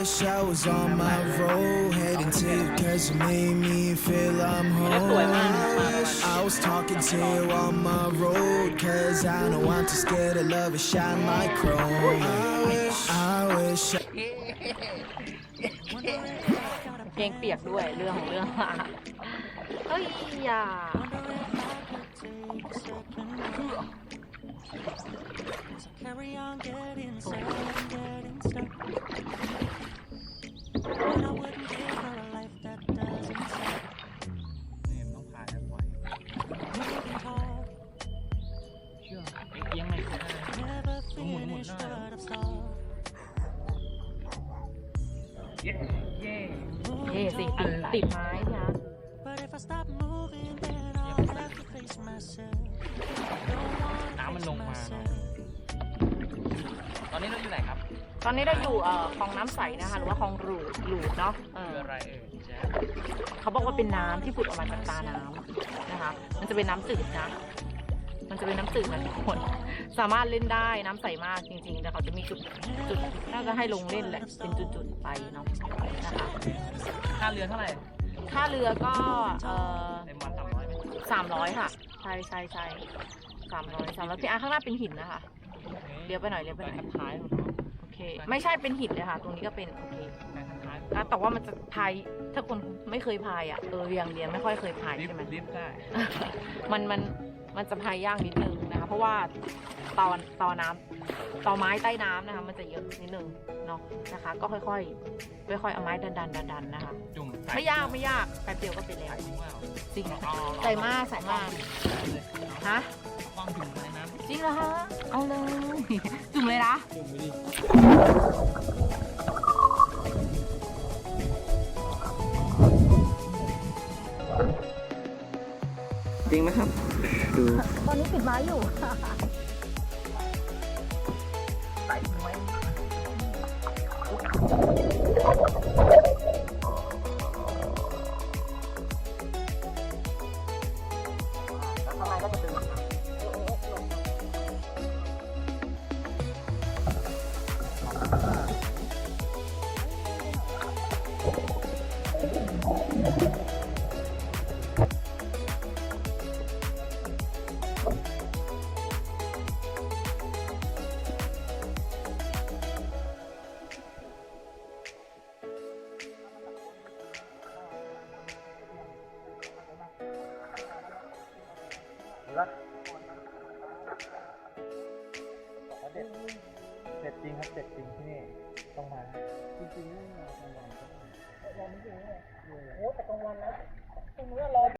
wish I was on my road, heading to you cause you made me feel I'm home. I was talking to you on my road, cause I know I'm too scared to love and shine like chrome. I wish, I wish I เพลงเปียกด้วยเรื่องของเรื่อง เฮ้ยอย่า Carry on getting stuck, getting stuck. Never finish what I've started. เย้เย้เย่สิติดติดไม้พี่ะน้ำมันลงมา ตอนนี้เราอยู่ไหนครับตอนนี้เราอยู่เอ่อคลองน้ำใสนะคะ หรือว่าคลองหลูดหลูดเนาะเอคือออะไรเอ่ยแจ๊คเขาบอกว่าเป็นน้ำที่ผุดออกมาจากตาน้ำนะคะ มันจะเป็นน้ำจืดนะ มันจะเป็นน้ำจืดนะทุกคน สามารถเล่นได้น้ำใสมากจริงๆ แต่เขาจะมีจุดจุดน่าจะให้ลงเล่นแหละเป็นจุดๆไปเนาะนะคะค่าเรือเท่าไหร่ค่าเรือก็เอ่อเต็มวันสามร้อยไหมสามร้อยค่ะใช่ใช่ใช่สามร้อยสามร้อยพี่อาร์ข้างหน้าเป็นหินนะคะเลี้ยวไปหน่อยเลี้ยวไปไปหน่อยคันท้ายหมดเนอะโอเค ไม่ใช่เป็นหินเลยค่ะ ตรงนี้ก็เป็นโอเคไปคันท้ายอะแต่ว่ามันจะพายถ้าคนไม่เคยพายอะเออยังเรียนไม่ค่อยเคยพายลิฟใช่ไหมต์ลิฟต์ได้มันมัน มันจะพายยากนิดนึงนะคะ เพราะว่าตอนตอน้ำตอไม้ใต้น้ำนะคะ มันจะเยอะนิดนึงเนาะนะคะ ก็ค่อยๆค่อยๆเอาไม้ดันดันดันดันนะคะ จุ่มไม่ยากไม่ยากแป๊บเดียวก็เป็นแล้วใส่ถุงว่าจริงเอาใส่มากใส่มากเลยฮะคว่ำถุงในน้ำจริงเหรอฮะเอาเลย จุ่มเลยนะจุ่มไปดิ จริงไหมครับ ดูตอนนี้ปิดไม้อยู่แล้วข้างในก็จะเป็น เด็ดเด็ดจริงครับเด็ดจริงที่นี่ต้องมาจริงๆไม่มากลางวันก็เราไม่รู้โอ้แต่กลางวันแล้วตรงนี้รอ